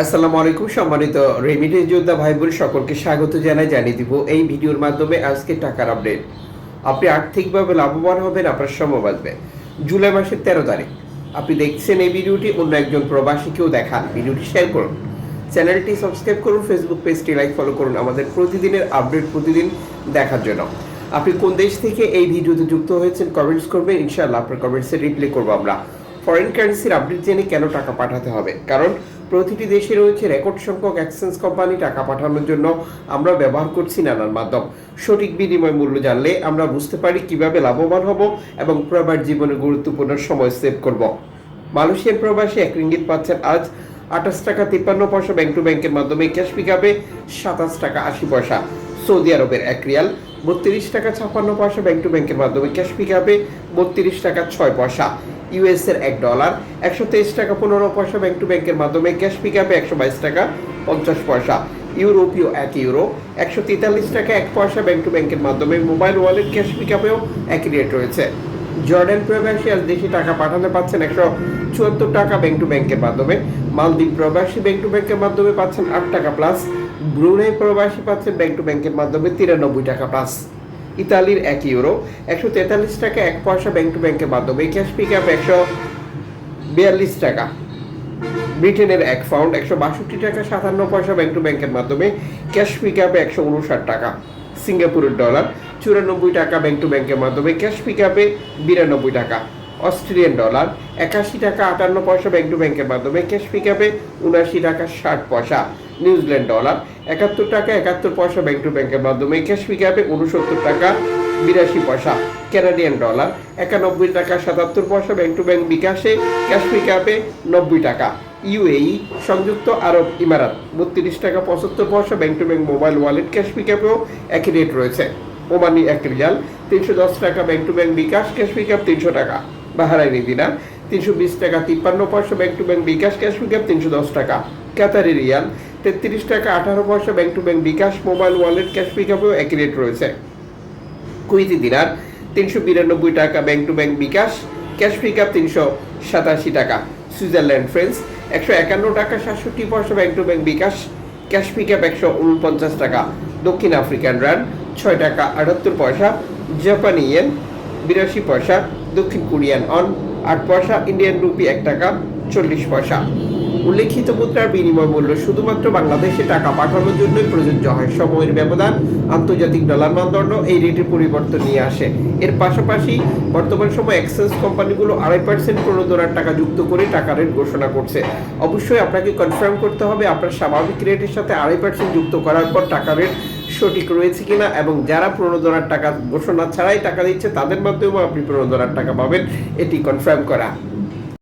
আসসালামু আলাইকুম, সম্মানিত রেমিটেন্স যোদ্ধা ভাই বোন সকলকে স্বাগত জানাই, জানিয়ে দিব এই ভিডিওর মাধ্যমে আজকে টাকার আপডেট। আপনি আর্থিকভাবে লাভবান হবেন, আপনার সময় বাঁচবে। জুলাই মাসের তেরো তারিখ। আপনি দেখছেন এই ভিডিওটি, অন্য একজন প্রবাসীকেও দেখান। ভিডিওটি শেয়ার করুন। চ্যানেলটি সাবস্ক্রাইব করুন, ফেসবুক পেজটি লাইক, ফলো করুন। আমাদের প্রতিদিনের আপডেট প্রতিদিন দেখার জন্য। আপনি কোন দেশ থেকে এই ভিডিওতে যুক্ত হয়েছেন কমেন্টস করবেন। ইনশাআল্লাহ আপনার কমেন্টসে রিপ্লাই করব আমরা। ফরেন কারেন্সির আপডেট জেনে কেন টাকা পাঠাতে হবে? কারণ প্রতিটি দেশে রয়েছে রেকর্ড সংখ্যক এক্সচেঞ্জ কোম্পানি টাকা পাঠানোর জন্য আমরা ব্যবহার করছি নানান মাধ্যম। সঠিক বিনিময় মূল্য জানলে আমরা বুঝতে পারি কীভাবে লাভবান হব এবং প্রবার জীবনে গুরুত্বপূর্ণ সময় সেভ করব। মালয়েশিয়ার প্রবাসী এক রিঙ্গিত পাচ্ছেন, আজ আঠাশ টাকা তিপ্পান্ন পয়সা ব্যাংক টু ব্যাংকের মাধ্যমে ক্যাশ পিকআপে সাতাশ টাকা আশি পয়সা। সৌদি আরবের এক রিয়াল, বত্রিশ টাকা ছাপ্পান্ন পয়সা ব্যাংক টু ব্যাংকের মাধ্যমে ক্যাশ পিকআপে বত্রিশ টাকা ছয় পয়সা। ইউএস এর এক ডলার একশো তেইশ টাকা পনেরো পয়সা ব্যাংক টু ব্যাংকের মাধ্যমে ক্যাশ পিকআপে একশো বাইশ টাকা পঞ্চাশ পয়সা। ইউরোপীয় এক ইউরো একশো তেতাল্লিশ টাকা এক পয়সা ব্যাংক টু ব্যাংকের মাধ্যমে মোবাইল ওয়ালেট ক্যাশ পিকআপেও একই রেট রয়েছে। জর্ডান প্রবাসী আজ দেশে টাকা পাঠাতে পাচ্ছেন একশো চুয়াত্তর টাকা ব্যাংক টু ব্যাংকের মাধ্যমে। মালদ্বীপ প্রবাসী ব্যাংক টু ব্যাংকের মাধ্যমে পাচ্ছেন আট টাকা প্লাস ব্রুনেই প্রবাসী পাচ্ছেন ব্যাংক টু ব্যাংকের মাধ্যমে তিরানব্বই টাকা প্লাস ইতালির এক ইউরো, একশো তেতাল্লিশ টাকা এক পয়সা ব্যাংক টু ব্যাংকের মাধ্যমে। ক্যাশ পিক আপ একশো বিয়াল্লিশ টাকা। ব্রিটেনের এক পাউন্ড একশো বাষট্টি টাকা, সাতান্ন পয়সা ব্যাংক টু ব্যাংকের মাধ্যমে। ক্যাশ পিক আপে একশো উনষাট টাকা। সিঙ্গাপুরের ডলার চুরানব্বই টাকা ব্যাংক টু ব্যাংকের মাধ্যমে। ক্যাশ পিক আপে বিরানব্বই টাকা। অস্ট্রেলিয়ান ডলার একাশি টাকা, আটান্ন পয়সা ব্যাংক টু ব্যাংকের মাধ্যমে। ক্যাশ পিক আপে উনাশি টাকা, ষাট পয়সা। নিউজিল্যান্ড ডলার, একাত্তর টাকা, একাত্তর পয়সা ব্যাংক টু ব্যাংকের মাধ্যমে ক্যাশ পিক আপে উনসত্তর টাকা, বিরাশি পয়সা ক্যানাডিয়ান ডলার একানব্বই টাকা, সাতাত্তর পয়সা ব্যাংক টু ব্যাংক বিকাশে ক্যাশ পিক আপে নব্বই টাকা। ইউএই সংযুক্ত আরব ইমারাত, বত্রিশ টাকা, পঁচাত্তর পয়সা bank to bank mobile wallet cash pick আপেও একই রেট রয়েছে। ওমানি এক রিয়াল তিনশো দশ টাকা bank to bank bKash cash pick up তিনশো টাকা। বাহারাইনি দিনার তিনশো বিশ টাকা, তিপ্পান্ন পয়সা bank to bank bKash cash pick up তিনশো দশ টাকা। কাতারি রিয়াল তেত্রিশ টাকা, আঠারো পয়সা bank to bank bKash mobile wallet cash pick আপেও একই রেট রয়েছে। কুইতি দিনার, তিনশো বিরানব্বই টাকা bank to bank bKash cash pick up তিনশো সাতাশি টাকা। সুইজারল্যান্ড ফ্রেন্স একশো একান্ন টাকা, সাতষট্টি পয়সা bank to bank bKash cash pick up একশো উনপঞ্চাশ টাকা। দক্ষিণ আফ্রিকান রান ছয় টাকা, আটাত্তর পয়সা, জাপানি ইয়েন বিরাশি পয়সা, দক্ষিণ কোরিয়ান অন আট পয়সা, ইন্ডিয়ান রুপি এক টাকা, চল্লিশ পয়সা। উল্লেখিত মুদ্রার বিনিময় মূল্য শুধুমাত্র বাংলাদেশে টাকা পাঠানোর জন্যই প্রযোজ্য হয়। সময়ের ব্যবধান, আন্তর্জাতিক ডলার মানদণ্ড এই রেটের পরিবর্তন নিয়ে আসে। এর পাশাপাশি বর্তমান সময় এক্সচেঞ্জ কোম্পানিগুলো আড়াই পার্সেন্ট প্রণোদনার টাকা যুক্ত করে টাকা রেট ঘোষণা করছে। অবশ্যই আপনাকে কনফার্ম করতে হবে, আপনার স্বাভাবিক রেটের সাথে আড়াই পার্সেন্ট যুক্ত করার পর টাকা রেট সঠিক রয়েছে কিনা এবং যারা প্রণোদনার টাকা ঘোষণা ছাড়াই টাকা দিচ্ছে, তাদের মাধ্যমেও আপনি প্রণোদনার টাকা পাবেন। এটি কনফার্ম করা।